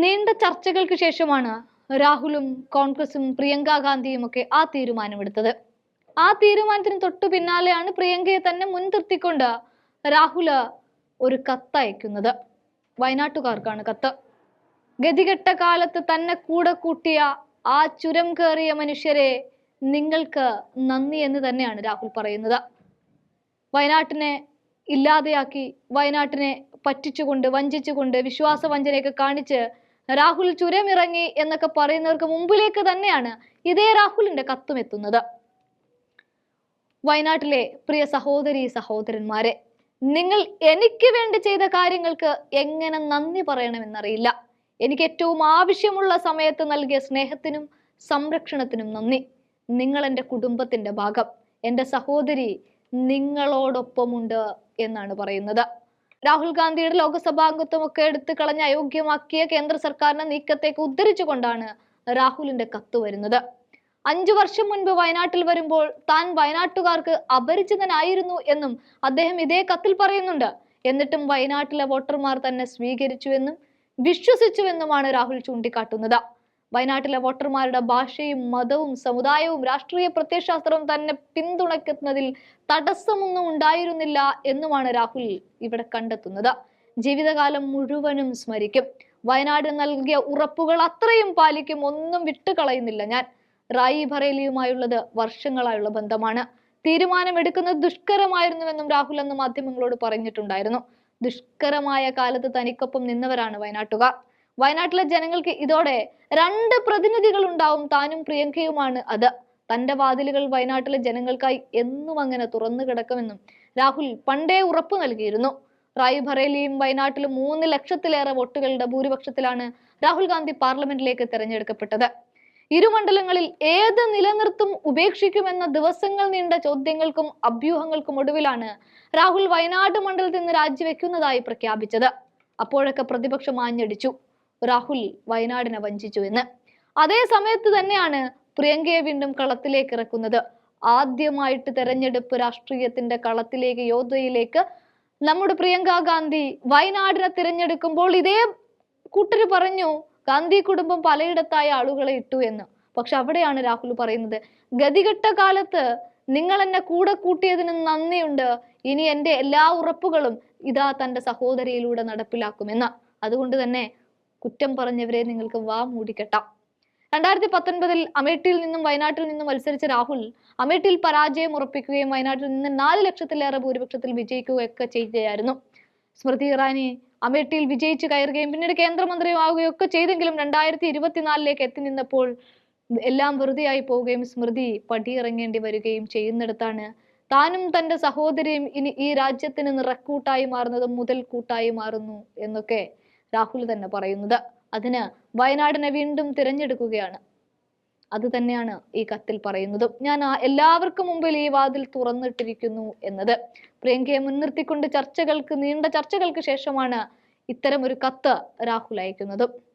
നീണ്ട ചർച്ചകൾക്ക് ശേഷമാണ് രാഹുലും കോൺഗ്രസും പ്രിയങ്ക ഗാന്ധിയും ഒക്കെ ആ തീരുമാനമെടുത്തത്. ആ തീരുമാനത്തിന് തൊട്ടു പിന്നാലെയാണ് പ്രിയങ്കയെ തന്നെ മുൻനിർത്തിക്കൊണ്ട് രാഹുൽ ഒരു കത്ത് അയക്കുന്നത്. വയനാട്ടുകാർക്കാണ് കത്ത്. ഗതികെട്ട കാലത്ത് തന്നെ കൂടെ കൂട്ടിയ ആ ചുരം കയറിയ മനുഷ്യരെ നിങ്ങൾക്ക് നന്ദി എന്ന് തന്നെയാണ് രാഹുൽ പറയുന്നത്. വയനാട്ടിനെ ഇല്ലാതെയാക്കി വയനാട്ടിനെ പറ്റിച്ചുകൊണ്ട് വഞ്ചിച്ചുകൊണ്ട് വിശ്വാസ വഞ്ചനയൊക്കെ കാണിച്ച് രാഹുൽ ചുരമിറങ്ങി എന്നൊക്കെ പറയുന്നവർക്ക് മുമ്പിലേക്ക് തന്നെയാണ് ഇതേ രാഹുലിന്റെ കത്തും എത്തുന്നത്. വയനാട്ടിലെ പ്രിയ സഹോദരി സഹോദരന്മാരെ നിങ്ങൾ എനിക്ക് വേണ്ടി ചെയ്ത കാര്യങ്ങൾക്ക് എങ്ങനെ നന്ദി പറയണമെന്നറിയില്ല. എനിക്ക് ഏറ്റവും ആവശ്യമുള്ള സമയത്ത് നൽകിയ സ്നേഹത്തിനും സംരക്ഷണത്തിനും നന്ദി. നിങ്ങൾ എന്റെ കുടുംബത്തിന്റെ ഭാഗം എന്റെ സഹോദരി നിങ്ങളോടൊപ്പമുണ്ട് എന്നാണ് പറയുന്നത്. രാഹുൽ ഗാന്ധിയുടെ ലോക്സഭാംഗത്വം ഒക്കെ എടുത്തു കളഞ്ഞ് അയോഗ്യമാക്കിയ കേന്ദ്ര സർക്കാരിന്റെ നീക്കത്തേക്ക് ഉദ്ധരിച്ചുകൊണ്ടാണ് രാഹുലിന്റെ കത്ത് വരുന്നത്. അഞ്ചു വർഷം മുൻപ് വയനാട്ടിൽ വരുമ്പോൾ താൻ വയനാട്ടുകാർക്ക് അപരിചിതനായിരുന്നു എന്നും അദ്ദേഹം ഇതേ കത്തിൽ പറയുന്നുണ്ട്. എന്നിട്ടും വയനാട്ടിലെ വോട്ടർമാർ തന്നെ സ്വീകരിച്ചുവെന്നും വിശ്വസിച്ചുവെന്നുമാണ് രാഹുൽ ചൂണ്ടിക്കാട്ടുന്നത്. വയനാട്ടിലെ വോട്ടർമാരുടെ ഭാഷയും മതവും സമുദായവും രാഷ്ട്രീയ പ്രത്യയശാസ്ത്രവും തന്നെ പിന്തുണയ്ക്കുന്നതിൽ തടസ്സമൊന്നും ഉണ്ടായിരുന്നില്ല എന്നുമാണ് രാഹുൽ ഇവിടെ കണ്ടെത്തുന്നത്. ജീവിതകാലം മുഴുവനും സ്മരിക്കും. വയനാട് നൽകിയ ഉറപ്പുകൾ അത്രയും പാലിക്കും ഒന്നും വിട്ടുകളയുന്നില്ല ഞാൻ. റായി ബറേലിയുമായുള്ളത് വർഷങ്ങളായുള്ള ബന്ധമാണ്. തീരുമാനമെടുക്കുന്നത് ദുഷ്കരമായിരുന്നുവെന്നും രാഹുൽ അന്ന് മാധ്യമങ്ങളോട് പറഞ്ഞിട്ടുണ്ടായിരുന്നു. ദുഷ്കരമായ കാലത്ത് തനിക്കൊപ്പം നിന്നവരാണ് വയനാട്ടുകാർ. വയനാട്ടിലെ ജനങ്ങൾക്ക് ഇതോടെ രണ്ട് പ്രതിനിധികൾ ഉണ്ടാവും താനും പ്രിയങ്കയുമാണ് അത്. തന്റെ വാതിലുകൾ വയനാട്ടിലെ ജനങ്ങൾക്കായി എന്നും അങ്ങനെ തുറന്നു കിടക്കുമെന്നും രാഹുൽ പണ്ടേ ഉറപ്പ് നൽകിയിരുന്നു. റായ് വയനാട്ടിലും മൂന്ന് ലക്ഷത്തിലേറെ വോട്ടുകളുടെ ഭൂരിപക്ഷത്തിലാണ് രാഹുൽ ഗാന്ധി പാർലമെന്റിലേക്ക് തെരഞ്ഞെടുക്കപ്പെട്ടത്. ഇരുമണ്ഡലങ്ങളിൽ ഏത് നിലനിർത്തും ഉപേക്ഷിക്കുമെന്ന ദിവസങ്ങൾ നീണ്ട ചോദ്യങ്ങൾക്കും അഭ്യൂഹങ്ങൾക്കും ഒടുവിലാണ് രാഹുൽ വയനാട് മണ്ഡലത്തിൽ നിന്ന് രാജിവെക്കുന്നതായി പ്രഖ്യാപിച്ചത്. അപ്പോഴൊക്കെ പ്രതിപക്ഷം ആഞ്ഞടിച്ചു. രാഹുൽ വയനാടിനെ വഞ്ചിച്ചു എന്ന്. അതേ സമയത്ത് തന്നെയാണ് പ്രിയങ്കയെ വീണ്ടും കളത്തിലേക്ക് ഇറക്കുന്നത്. ആദ്യമായിട്ട് തെരഞ്ഞെടുപ്പ് രാഷ്ട്രീയത്തിന്റെ കളത്തിലേക്ക് യോദ്ധയിലേക്ക് നമ്മുടെ പ്രിയങ്ക ഗാന്ധി വയനാടിനെ തിരഞ്ഞെടുക്കുമ്പോൾ ഇതേ കൂട്ടര് പറഞ്ഞു ഗാന്ധി കുടുംബം പലയിടത്തായ ആളുകളെ ഇട്ടു എന്ന്. പക്ഷെ അവിടെയാണ് രാഹുൽ പറയുന്നത് ഗതികെട്ട കാലത്ത് നിങ്ങൾ എന്നെ കൂടെ കൂട്ടിയതിന് നന്ദിയുണ്ട്. ഇനി എന്റെ എല്ലാ ഉറപ്പുകളും ഇതാ തന്റെ സഹോദരിയിലൂടെ നടപ്പിലാക്കുമെന്ന് അതുകൊണ്ട് തന്നെ കുറ്റം പറഞ്ഞവരെ നിങ്ങൾക്ക് വാ മൂടിക്കെട്ടാം. രണ്ടായിരത്തി പത്തൊൻപതിൽ അമേഠിയിൽ നിന്നും വയനാട്ടിൽ നിന്നും മത്സരിച്ച രാഹുൽ അമേഠിയിൽ പരാജയം ഉറപ്പിക്കുകയും വയനാട്ടിൽ നിന്ന് നാല് ലക്ഷത്തിലേറെ ഭൂരിപക്ഷത്തിൽ വിജയിക്കുകയൊക്കെ ചെയ്യുകയായിരുന്നു. സ്മൃതി ഇറാനി അമേഠിയിൽ വിജയിച്ച് കയറുകയും പിന്നീട് കേന്ദ്രമന്ത്രിയുമാവുകയും ഒക്കെ ചെയ്തെങ്കിലും രണ്ടായിരത്തി ഇരുപത്തിനാലിലേക്ക് എത്തി നിന്നപ്പോൾ എല്ലാം വെറുതെയായി പോവുകയും സ്മൃതി പടിയിറങ്ങേണ്ടി വരികയും ചെയ്യുന്നിടത്താണ് താനും തന്റെ സഹോദരിയും ഇനി ഈ രാജ്യത്തിന് നിറക്കൂട്ടായി മാറുന്നതും മുതൽക്കൂട്ടായി മാറുന്നു എന്നൊക്കെ രാഹുൽ തന്നെ പറയുന്നത്. അതിന് വയനാടിനെ വീണ്ടും തിരഞ്ഞെടുക്കുകയാണ്. അത് തന്നെയാണ് ഈ കത്തിൽ പറയുന്നതും. ഞാൻ എല്ലാവർക്കും മുമ്പിൽ ഈ വാതിൽ തുറന്നിട്ടിരിക്കുന്നു എന്നത്. പ്രിയങ്കയെ മുൻനിർത്തിക്കൊണ്ട് ചർച്ചകൾക്ക് നീണ്ട ചർച്ചകൾക്ക് ശേഷമാണ് ഇത്തരം ഒരു കത്ത് രാഹുൽ അയക്കുന്നതും.